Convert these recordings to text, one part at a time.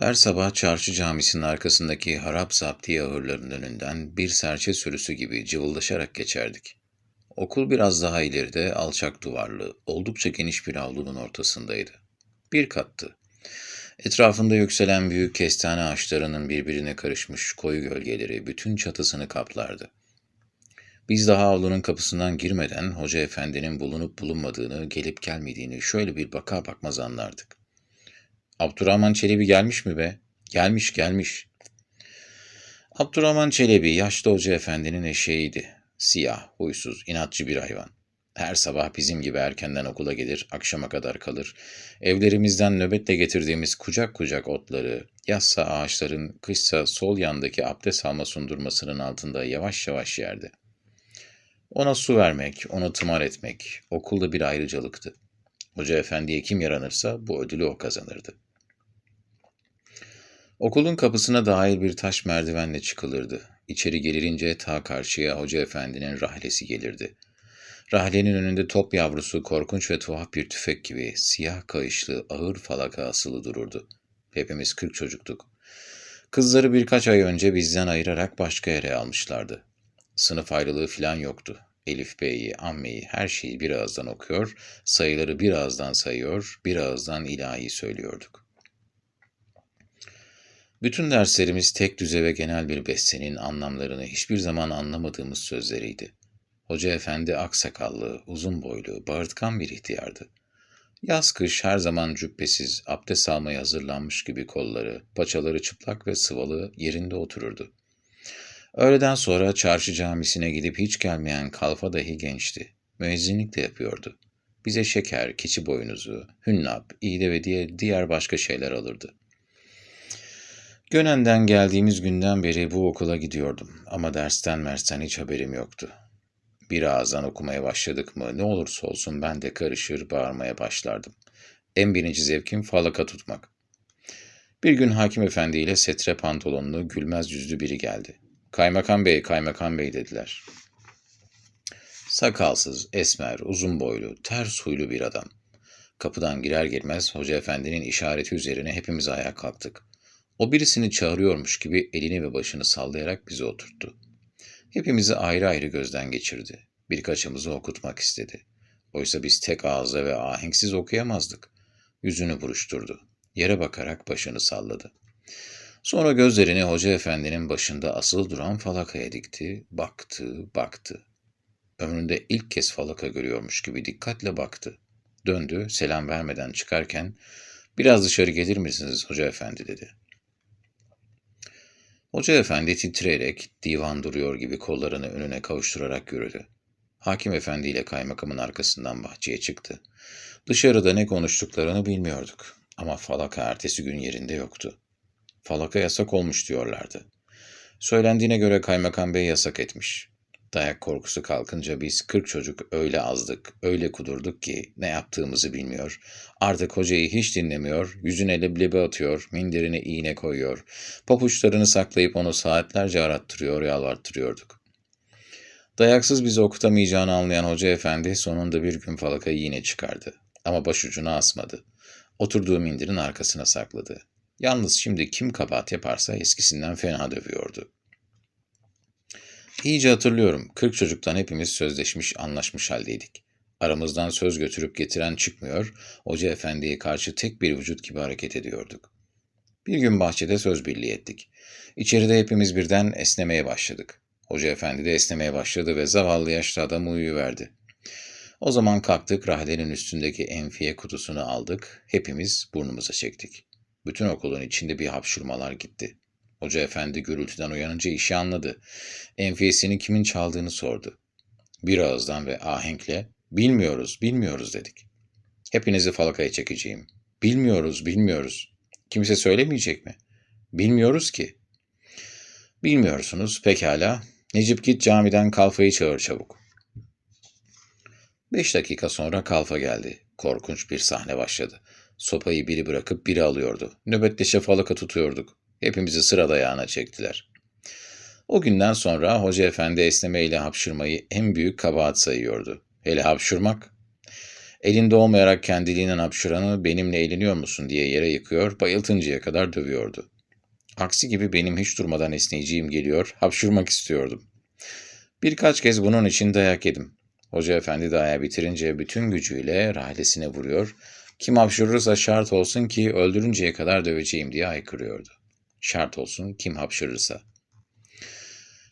Her sabah çarşı camisinin arkasındaki harap zaptiye ahırlarının önünden bir serçe sürüsü gibi cıvıldaşarak geçerdik. Okul biraz daha ileride alçak duvarlı, oldukça geniş bir avlunun ortasındaydı. Bir kattı. Etrafında yükselen büyük kestane ağaçlarının birbirine karışmış koyu gölgeleri bütün çatısını kaplardı. Biz daha avlunun kapısından girmeden hoca efendinin bulunup bulunmadığını, gelip gelmediğini şöyle bir baka bakmaz anlardık. Abdurrahman Çelebi gelmiş mi be? Gelmiş gelmiş. Abdurrahman Çelebi yaşlı hoca efendinin eşeğiydi. Siyah, huysuz, inatçı bir hayvan. Her sabah bizim gibi erkenden okula gelir, akşama kadar kalır. Evlerimizden nöbetle getirdiğimiz kucak kucak otları, yazsa ağaçların, kışsa sol yandaki abdest alma sundurmasının altında yavaş yavaş yerdi. Ona su vermek, onu tımar etmek okulda bir ayrıcalıktı. Hoca efendiye kim yaranırsa bu ödülü o kazanırdı. Okulun kapısına dair bir taş merdivenle çıkılırdı. İçeri gelirince ta karşıya Hoca Efendi'nin rahlesi gelirdi. Rahlenin önünde top yavrusu korkunç ve tuhaf bir tüfek gibi siyah kayışlı ağır falaka asılı dururdu. Hepimiz kırk çocuktuk. Kızları birkaç ay önce bizden ayırarak başka yere almışlardı. Sınıf ayrılığı filan yoktu. Elif Bey'i, ammeyi, her şeyi bir ağızdan okuyor, sayıları bir ağızdan sayıyor, bir ağızdan ilahi söylüyorduk. Bütün derslerimiz tek düze ve genel bir bestenin anlamlarını hiçbir zaman anlamadığımız sözleriydi. Hoca efendi aksakallı, uzun boylu, bağırtkan bir ihtiyardı. Yaz kış her zaman cübbesiz, abdest almaya hazırlanmış gibi kolları, paçaları çıplak ve sıvalı yerinde otururdu. Öğleden sonra çarşı camisine gidip hiç gelmeyen kalfa dahi gençti. Müezzinlik de yapıyordu. Bize şeker, keçi boynuzu, hünnap, iğde ve diğer, diğer başka şeyler alırdı. Gönen'den geldiğimiz günden beri bu okula gidiyordum ama dersten mersten hiç haberim yoktu. Bir ağızdan okumaya başladık mı ne olursa olsun ben de karışır bağırmaya başlardım. En birinci zevkim falaka tutmak. Bir gün hakim efendi ile setre pantolonlu gülmez yüzlü biri geldi. Kaymakam bey, kaymakam bey dediler. Sakalsız, esmer, uzun boylu, ters huylu bir adam. Kapıdan girer girmez hoca efendinin işareti üzerine hepimiz ayağa kalktık. O birisini çağırıyormuş gibi elini ve başını sallayarak bizi oturttu. Hepimizi ayrı ayrı gözden geçirdi. Birkaçımızı okutmak istedi. Oysa biz tek ağızla ve ahenksiz okuyamazdık. Yüzünü buruşturdu. Yere bakarak başını salladı. Sonra gözlerini Hoca Efendi'nin başında asılı duran falakaya dikti, baktı, baktı. Ömründe ilk kez falaka görüyormuş gibi dikkatle baktı. Döndü, selam vermeden çıkarken, ''Biraz dışarı gelir misiniz Hoca Efendi?'' dedi. Hoca efendi titreyerek divan duruyor gibi kollarını önüne kavuşturarak yürüdü. Hakim efendi ile kaymakamın arkasından bahçeye çıktı. Dışarıda ne konuştuklarını bilmiyorduk ama falaka ertesi gün yerinde yoktu. Falaka yasak olmuş diyorlardı. Söylendiğine göre kaymakam bey yasak etmiş. Dayak korkusu kalkınca biz kırk çocuk öyle azdık, öyle kudurduk ki ne yaptığımızı bilmiyor. Artık hocayı hiç dinlemiyor, yüzüne leblebi atıyor, minderine iğne koyuyor. Papuçlarını saklayıp onu saatlerce arattırıyor, yalvarttırıyorduk. Dayaksız bizi okutamayacağını anlayan hoca efendi sonunda bir gün falakayı yine çıkardı. Ama başucuna asmadı. Oturduğu minderin arkasına sakladı. Yalnız şimdi kim kabahat yaparsa eskisinden fena dövüyordu. İyice hatırlıyorum. Kırk çocuktan hepimiz sözleşmiş, anlaşmış haldeydik. Aramızdan söz götürüp getiren çıkmıyor, Hoca Efendi'ye karşı tek bir vücut gibi hareket ediyorduk. Bir gün bahçede söz birliği ettik. İçeride hepimiz birden esnemeye başladık. Hoca Efendi de esnemeye başladı ve zavallı yaşlı adam uyuyuverdi. O zaman kalktık, rahlenin üstündeki enfiye kutusunu aldık, hepimiz burnumuza çektik. Bütün okulun içinde bir hapşurmalar gitti. Hoca efendi gürültüden uyanınca işi anladı. Enfiyesini kimin çaldığını sordu. Bir ağızdan ve ahenkle bilmiyoruz, bilmiyoruz dedik. Hepinizi falakaya çekeceğim. Bilmiyoruz, bilmiyoruz. Kimse söylemeyecek mi? Bilmiyoruz ki. Bilmiyorsunuz, pekala. Necip git camiden kalfayı çağır çabuk. Beş dakika sonra kalfa geldi. Korkunç bir sahne başladı. Sopayı biri bırakıp biri alıyordu. Nöbetleşe falaka tutuyorduk. Hepimizi sıra dayağına çektiler. O günden sonra Hoca Efendi esneme ile hapşırmayı en büyük kabahat sayıyordu. Hele hapşırmak. Elinde olmayarak kendiliğinden hapşıranı benimle eğleniyor musun diye yere yıkıyor, bayıltıncaya kadar dövüyordu. Aksi gibi benim hiç durmadan esneyeceğim geliyor, hapşırmak istiyordum. Birkaç kez bunun için dayak yedim. Hoca efendi dayağı bitirince bütün gücüyle rahlesine vuruyor, kim hapşırırsa şart olsun ki öldürünceye kadar döveceğim diye haykırıyordu. Şart olsun kim hapşırırsa.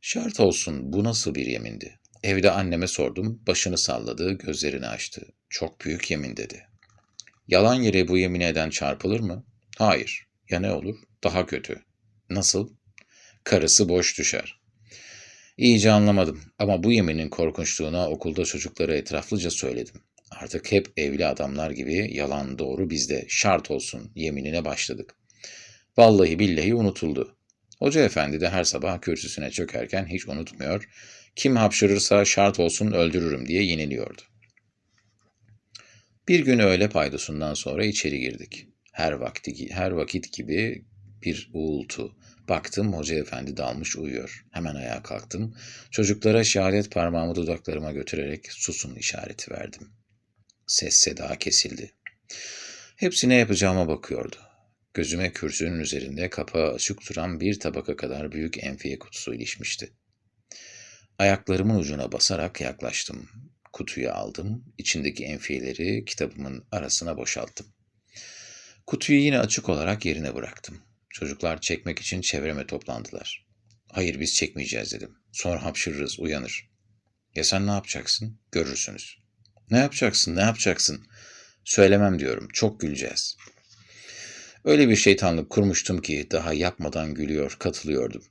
Şart olsun bu nasıl bir yemindi? Evde anneme sordum, başını salladı, gözlerini açtı. Çok büyük yemin dedi. Yalan yere bu yemin eden çarpılır mı? Hayır. Ya ne olur? Daha kötü. Nasıl? Karısı boş düşer. İyice anlamadım ama bu yeminin korkunçluğuna okulda çocuklara etraflıca söyledim. Artık hep evli adamlar gibi yalan doğru bizde şart olsun yeminine başladık. Vallahi billahi unutuldu. Hoca efendi de her sabah kürsüsüne çökerken hiç unutmuyor, kim hapşırırsa şart olsun öldürürüm diye yeniliyordu. Bir gün öğle paydosundan sonra içeri girdik. Her vakti her vakit gibi bir uğultu. Baktım hoca efendi dalmış uyuyor. Hemen ayağa kalktım. Çocuklara şehadet parmağımı dudaklarıma götürerek susun işareti verdim. Ses seda kesildi. Hepsine yapacağıma bakıyordu. Gözüme kürsünün üzerinde kapağı açık duran bir tabaka kadar büyük enfiye kutusu ilişmişti. Ayaklarımın ucuna basarak yaklaştım. Kutuyu aldım, içindeki enfiyeleri kitabımın arasına boşalttım. Kutuyu yine açık olarak yerine bıraktım. Çocuklar çekmek için çevreme toplandılar. Hayır biz çekmeyeceğiz dedim. Sonra hapşırırız, uyanır. Ya sen ne yapacaksın? Görürsünüz. Ne yapacaksın, ne yapacaksın? Söylemem diyorum, çok güleceğiz. Öyle bir şeytanlık kurmuştum ki daha yapmadan gülüyor, katılıyordum.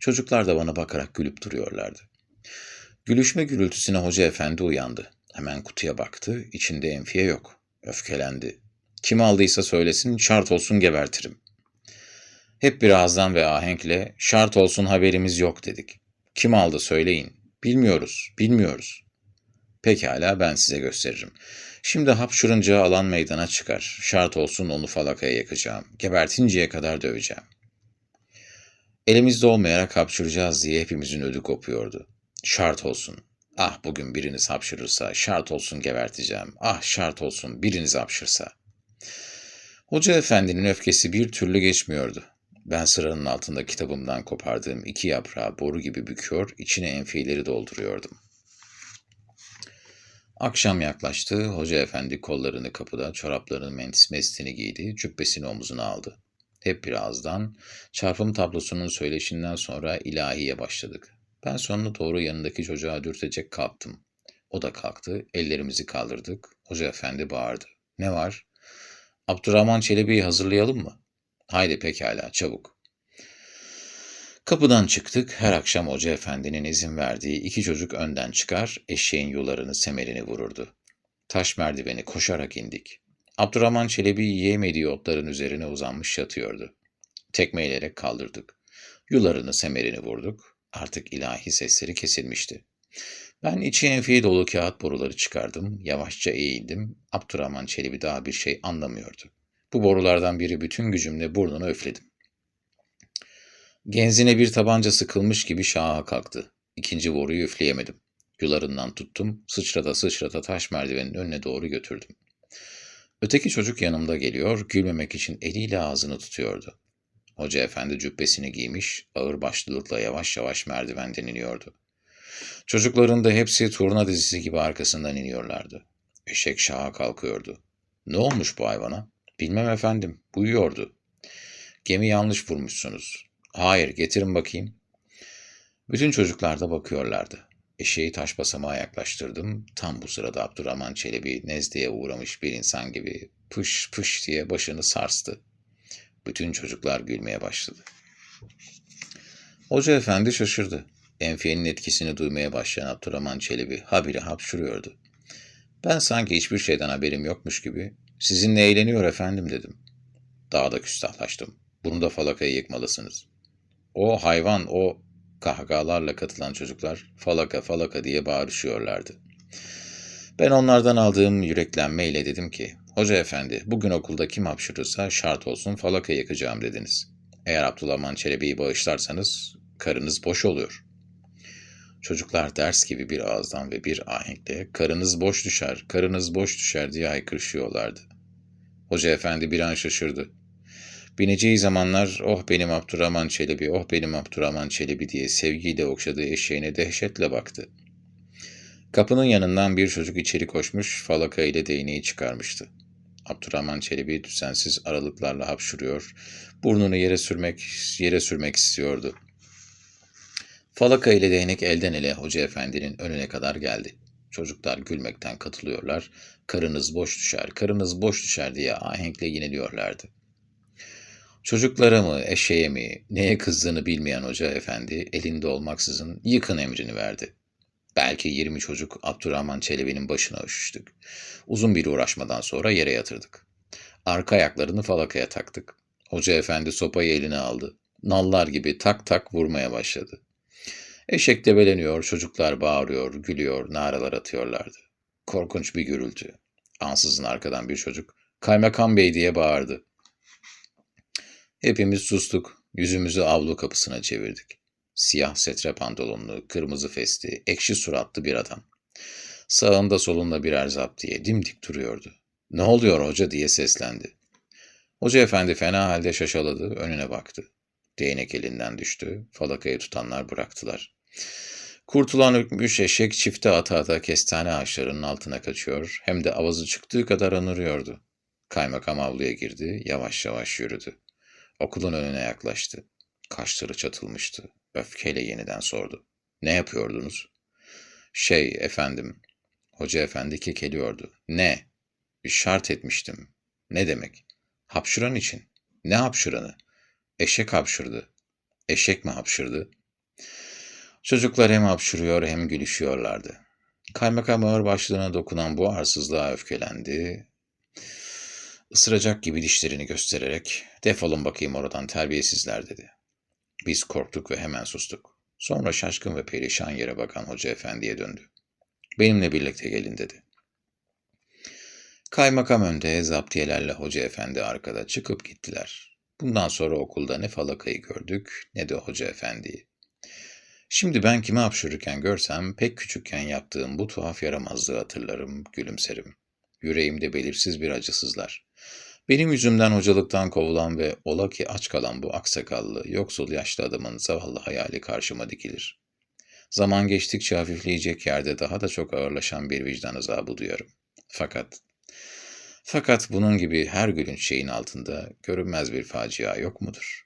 Çocuklar da bana bakarak gülüp duruyorlardı. Gülüşme gürültüsüne hoca efendi uyandı. Hemen kutuya baktı, içinde enfiye yok. Öfkelendi. Kim aldıysa söylesin, şart olsun gebertirim. Hep bir ağızdan ve ahenkle şart olsun haberimiz yok dedik. Kim aldı söyleyin. Bilmiyoruz, bilmiyoruz. Pekala ben size gösteririm. Şimdi hapşırınca alan meydana çıkar. Şart olsun onu falakaya yakacağım. Gebertinceye kadar döveceğim. Elimizde olmayarak hapşıracağız diye hepimizin ödü kopuyordu. Şart olsun. Ah bugün biriniz hapşırırsa şart olsun geberteceğim. Ah şart olsun biriniz hapşırsa. Hoca efendinin öfkesi bir türlü geçmiyordu. Ben sıranın altında kitabımdan kopardığım iki yaprağı boru gibi büküyor, içine enfileri dolduruyordum. Akşam yaklaştı, hoca efendi kollarını kapıda, çoraplarının mestini giydi, cübbesini omuzuna aldı. Hep bir ağızdan, çarpım tablosunun söyleşinden sonra ilahiye başladık. Ben sonuna doğru yanındaki çocuğa dürtecek kalktım. O da kalktı, ellerimizi kaldırdık. Hoca efendi bağırdı. Ne var? Abdurrahman Çelebi'yi hazırlayalım mı? Haydi pekala, çabuk. Kapıdan çıktık. Her akşam Hoca Efendi'nin izin verdiği iki çocuk önden çıkar, eşeğin yularını semerini vururdu. Taş merdiveni koşarak indik. Abdurrahman Çelebi yiyemediği otların üzerine uzanmış yatıyordu. Tekmeleyerek kaldırdık. Yularını semerini vurduk. Artık ilahi sesleri kesilmişti. Ben içi enfiye dolu kağıt boruları çıkardım. Yavaşça eğildim. Abdurrahman Çelebi daha bir şey anlamıyordu. Bu borulardan biri bütün gücümle burnuna üfledim. Genzine bir tabanca sıkılmış gibi şaha kalktı. İkinci boruyu üfleyemedim. Yularından tuttum, sıçrata sıçrata taş merdivenin önüne doğru götürdüm. Öteki çocuk yanımda geliyor, gülmemek için eliyle ağzını tutuyordu. Hoca efendi cübbesini giymiş, ağır başlılıkla yavaş yavaş merdivenden iniyordu. Çocukların da hepsi turna dizisi gibi arkasından iniyorlardı. Eşek şaha kalkıyordu. Ne olmuş bu hayvana? Bilmem efendim, uyuyordu. Gemi yanlış vurmuşsunuz. Hayır, getirin bakayım. Bütün çocuklar da bakıyorlardı. Eşeği taş basamağa yaklaştırdım. Tam bu sırada Abdurrahman Çelebi nezleye uğramış bir insan gibi pış pış diye başını sarstı. Bütün çocuklar gülmeye başladı. Hoca efendi şaşırdı. Enfiyenin etkisini duymaya başlayan Abdurrahman Çelebi habire hapşuruyordu. Ben sanki hiçbir şeyden haberim yokmuş gibi sizinle eğleniyor efendim dedim. Daha da küstahlaştım. Bunu da falakaya yıkmalısınız. O hayvan, o kahkahalarla katılan çocuklar falaka falaka diye bağırışıyorlardı. Ben onlardan aldığım yüreklenmeyle dedim ki, Hoca efendi, bugün okulda kim hapşırırsa şart olsun falaka yakacağım dediniz. Eğer Abdülhaman Çelebi'yi bağışlarsanız karınız boş oluyor. Çocuklar ders gibi bir ağızdan ve bir ahenkle karınız boş düşer, karınız boş düşer diye haykırışıyorlardı. Hoca efendi bir an şaşırdı. Bineceği zamanlar oh benim Abdurrahman Çelebi, oh benim Abdurrahman Çelebi diye sevgiyle okşadığı eşeğine dehşetle baktı. Kapının yanından bir çocuk içeri koşmuş, falaka ile değneği çıkarmıştı. Abdurrahman Çelebi düzensiz aralıklarla hapşuruyor, burnunu yere sürmek, yere sürmek istiyordu. Falaka ile değnek elden ele Hoca Efendi'nin önüne kadar geldi. Çocuklar gülmekten katılıyorlar, karınız boş düşer, karınız boş düşer diye ahenkle yineliyorlardı. Çocuklara mı, eşeğe mi, neye kızdığını bilmeyen Hoca Efendi elinde olmaksızın yıkın emrini verdi. Belki 20 çocuk Abdurrahman Çelebi'nin başına üşüştük. Uzun bir uğraşmadan sonra yere yatırdık. Arka ayaklarını falakaya taktık. Hoca efendi sopayı eline aldı. Nallar gibi tak tak vurmaya başladı. Eşek debeleniyor, çocuklar bağırıyor, gülüyor, naralar atıyorlardı. Korkunç bir gürültü. Ansızın arkadan bir çocuk, kaymakam bey diye bağırdı. Hepimiz sustuk, yüzümüzü avlu kapısına çevirdik. Siyah setre pantolonlu, kırmızı festi, ekşi suratlı bir adam. Sağında solunda birer zaptiye dimdik duruyordu. Ne oluyor hoca diye seslendi. Hoca efendi fena halde şaşaladı, önüne baktı. Değnek elinden düştü, falakayı tutanlar bıraktılar. Kurtulan ürkmüş eşek çifte ata ata kestane ağaçlarının altına kaçıyor, hem de avazı çıktığı kadar anırıyordu. Kaymakam avluya girdi, yavaş yavaş yürüdü. Okulun önüne yaklaştı. Kaşları çatılmıştı. Öfkeyle yeniden sordu. Ne yapıyordunuz? Şey efendim. Hoca efendi kekeliyordu. Ne? Şart etmiştim. Ne demek? Hapşuran için. Ne hapşuranı? Eşek hapşırdı. Eşek mi hapşırdı? Çocuklar hem hapşırıyor hem gülüşüyorlardı. Kaymakam ağır başlığına dokunan bu arsızlığa öfkelendi. Isıracak gibi dişlerini göstererek defolun bakayım oradan terbiyesizler dedi. Biz korktuk ve hemen sustuk. Sonra şaşkın ve perişan yere bakan hoca efendiye döndü. Benimle birlikte gelin dedi. Kaymakam önde, zaptiyelerle hoca efendi arkada çıkıp gittiler. Bundan sonra okulda ne falakayı gördük ne de hoca efendiyi. Şimdi ben kimi hapşırırken görsem pek küçükken yaptığım bu tuhaf yaramazlığı hatırlarım, gülümserim. Yüreğimde belirsiz bir acısızlar. Benim yüzümden hocalıktan kovulan ve ola ki aç kalan bu aksakallı, yoksul yaşlı adamın zavallı hayali karşıma dikilir. Zaman geçtikçe hafifleyecek yerde daha da çok ağırlaşan bir vicdan azabı duyarım. Fakat, fakat bunun gibi her gülünç şeyin altında görünmez bir facia yok mudur?